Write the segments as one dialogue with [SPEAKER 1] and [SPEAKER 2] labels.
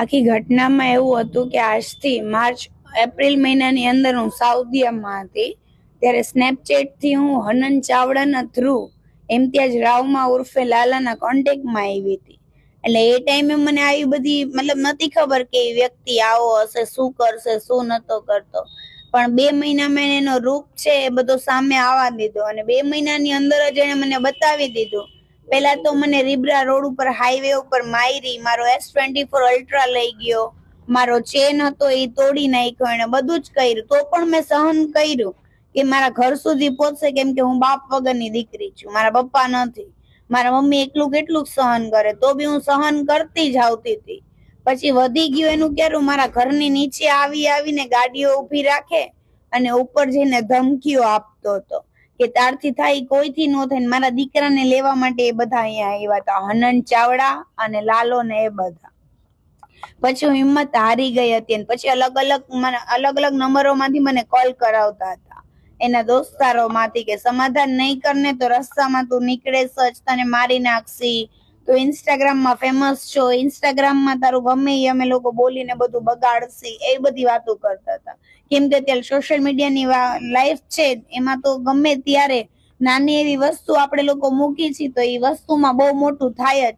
[SPEAKER 1] આખી ઘટનામાં એવું હતું કે આજથી માર્ચ, એપ્રિલ મહિનાની અંદર હું સાઉદીયામાં હતી. ત્યારે સ્નેપચેટથી હું હનન ચાવડાના થ્રુ ઇમ્તિયાજ રાવમાં ઉર્ફે લાલાના કોન્ટેક્ટમાં આવી હતી. એટલે એ ટાઈમે મને આવી બધી, મતલબ નથી ખબર કે એ વ્યક્તિ આવો હશે, શું કરશે, શું નતો કરતો. પણ બે મહિનામાં એનો રૂપ છે એ બધો સામે આવવા દીધો અને બે મહિનાની અંદર જ એને મને બતાવી દીધું પેલા તો મને રીબરા રોડ ઉપર હાઈવે ઉપર માયરી મારો એસ ટ્વેન્ટી ફોર અલ્ટ્રા લઈ ગયો. મારો ચેન હતો, એ તોડી નાખ્યો એને બધું જ કર્યું. તો પણ મેં સહન કર્યું કે મારા ઘર સુધી પહોંચશે કેમ કે હું બાપ વગરની દીકરી છું. મારા પપ્પા નથી. મારા મમ્મી એકલું કેટલું સહન કરે. તો બી હું સહન કરતી જ આવતી હતી. પછી વધી ગયું એનું ક્યારું? મારા ઘરની નીચે આવી આવીને ગાડીઓ ઊભી રાખે અને ઉપર જઈને ધમકીઓ આપતો હતો. કે તારથી થાય કોઈથી નો થાય મારા દીકરાને લેવા માટે એ બધા અહીંયા આવ્યા હતા. હનન ચાવડા અને લાલો ને એ બધા. પછી હું હિંમત હારી ગઈ હતી અને પછી અલગ અલગ મને અલગ અલગ નંબરોમાંથી મને કોલ કરાવતા હતા. એના દોસ્તારો માંથી કે સમાધાન નહીં કરને તો રસ્તામાં તું નીકળે સચ તને મારી નાખશી. તો ઇન્સ્ટાગ્રામમાં ફેમસ છો ઇન્સ્ટાગ્રામમાં તારું ગમે એ અમે લોકો બોલીને બધું બગાડશે, એ બધી વાતો કરતા હતા. કેમ કે અત્યારે સોશિયલ મીડિયાની લાઈફ છે, એમાં તો ગમે ત્યારે નાની એવી વસ્તુ આપણે લોકો મૂકી છીએ, તો એ વસ્તુમાં બહુ મોટું થાય જ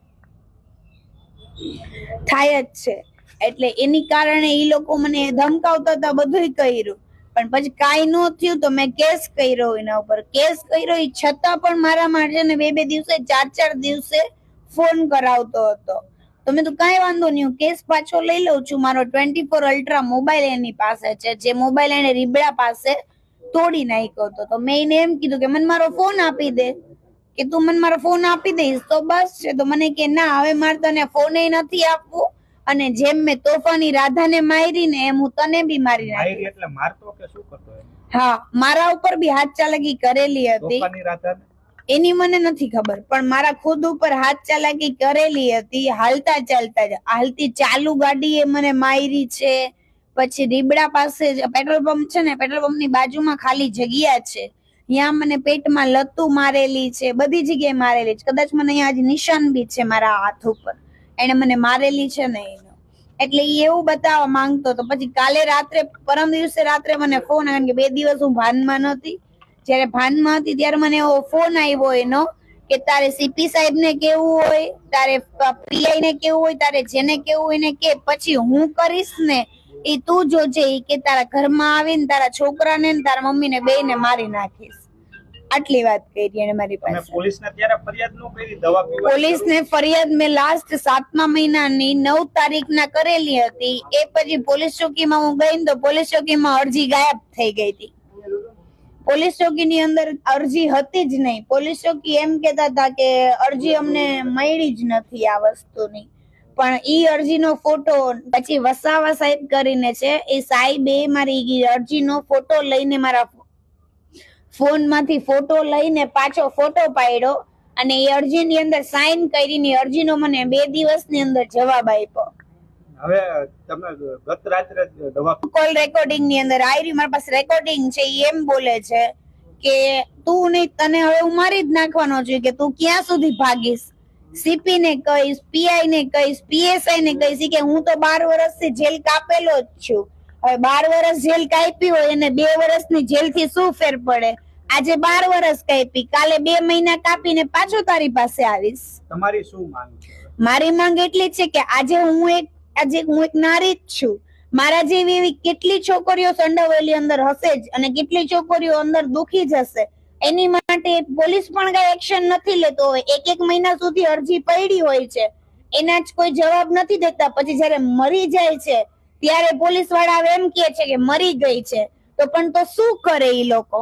[SPEAKER 1] થાય જ છે. એટલે એની કારણે એ લોકો મને ધમકાવતા હતા, બધુંય કર્યું. પણ પછી કાંઈ ન થયું તો મેં કેસ કર્યો એના ઉપર. કેસ કર્યો છતાં પણ મારા માટે ને બે બે દિવસે, ચાર ચાર દિવસે ફોન કરાવતો હતો. તો મેં તો કાંઈ વાંધો નહીં હું કેસ પાછો લઈ લઉં છું. મારો ટ્વેન્ટી ફોર અલ્ટ્રા મોબાઈલ એની પાસે છે. જે મોબાઈલ એને રીબડા પાસે તોડી નાખ્યો હતો. તો મેં એને એમ કીધું કે મને મારો ફોન આપી દે. કે તું મને મારો ફોન આપી દઈશ તો બસ છે. તો મને કે ના હવે મારે તને ફોન નથી આપવો. અને જેમ મેં તોફાની રાધાને મારી ને એમ હું તને બી મારી નાખી
[SPEAKER 2] એટલે મારતો કે શું કરતો
[SPEAKER 1] હા મારા ઉપર બી હાથ ચાલકી કરેલી હતી.
[SPEAKER 2] તોફાની રાધા
[SPEAKER 1] એની મને નથી ખબર, પણ મારા ખુદ ઉપર હાથ ચાલાકી કરેલી હતી, હાલતા ચાલતા જ. હાલતી ચાલુ ગાડી એ મને મારી છે, પછી રીબડા પાસે પેટ્રોલ પંપ છે ને, પેટ્રોલ પંપની બાજુમાં ખાલી જગ્યા છે. ત્યાં મને પેટમાં લતું મારેલી છે, બધી જગ્યાએ મારેલી છે. કદાચ મને અહીંયા આજ નિશાન બી છે મારા હાથ ઉપર. એને મને મારેલી છે ને એનો. એટલે એ એવું બતાવવા માંગતો હતો પછી કાલે રાત્રે, પરમ દિવસે રાત્રે મને ફોન કારણ કે બે દિવસ હું ભાનમાં નહોતી. જ્યારે ભાનમાં હતી ત્યારે મને એવો ફોન આવ્યો એનો કે તારે સીપી સાહેબ ને કેવું હોય તારે પીઆઈ ને કેવું હોય તારે જેને કેવું હોય ને કે પછી હું કરીશ ને એ તું જોજે કે તારા ઘરમાં આવીને તારા છોકરાને ને તારા મમ્મીને ને મારી નાખીશ. આટલી વાત કરી એને મારી પાસે.
[SPEAKER 2] પોલીસને ત્યારે ફરિયાદ નો કરી દવા
[SPEAKER 1] પોલીસને ફરિયાદ મેં લાસ્ટ સાતમા મહિનાની નવ તારીખના કરેલી હતી. એ પછી પોલીસ ચોકીમાં હું ગઈ તો પોલીસ ચોકીમાં અરજી ગાયબ થઈ ગઈ હતી. પોલીસ ચોકીની અંદર અરજી હતી જ નહીં. પોલીસ ચોકી એમ કહેતા હતા કે અરજી અમને મળી જ નથી આ વસ્તુની. પણ ઈ અરજીનો ફોટો પછી વસાવા સાહેબ કરીને છે, એ સાહેબે મારી અરજીનો ફોટો લઈને મારા ફોનમાંથી ફોટો લઈને પાછો ફોટો પાડ્યો અને એ અરજીની અંદર સાઈન કરીને અરજીનો મને બે દિવસની અંદર જવાબ આપ્યો.
[SPEAKER 2] હવે તમે ગત રાત્રે દવા
[SPEAKER 1] કોલ રેકોર્ડિંગની અંદર આયરી મારી પાસે રેકોર્ડિંગ છે એમ બોલે છે કે તું નહીં તને હવે હું મારી જ નાખવાનો છું કે તું ક્યાં સુધી ભાગીશ? સીપી ને કહીશ પીઆઈ ને કહીશ પીએસઆઈ ને કહીશ કે હું તો બાર વર્ષથી જેલ કાપેલો જ છું. હવે બાર વર્ષ જેલ કાપી હોય અને બે વર્ષની જેલથી શું ફેર પડે? આજે બાર વર્ષ કાપી કાલે બે મહિના કાપીને પાછો તારી પાસે આવીશ.
[SPEAKER 2] તમારી શું માંગ
[SPEAKER 1] મારી માંગ એટલી છે કે આજે હું એક આજે હું એક નારી જ છું. મારા જેવી એવી કેટલી છોકરીઓ સંડોવેલી અંદર હશે જ અને કેટલી છોકરીઓ અંદર દુખી જશે એની માટે પોલીસ પણ કઈ એક્શન નથી લેતો. હોય એક એક મહિના સુધી અરજી પડી હોય છે. એના જ કોઈ જવાબ નથી દેતા. પછી જ્યારે મરી જાય છે, ત્યારે પોલીસવાળા એમ કે છે કે મરી ગઈ છે. તો પણ તો શું કરે એ લોકો?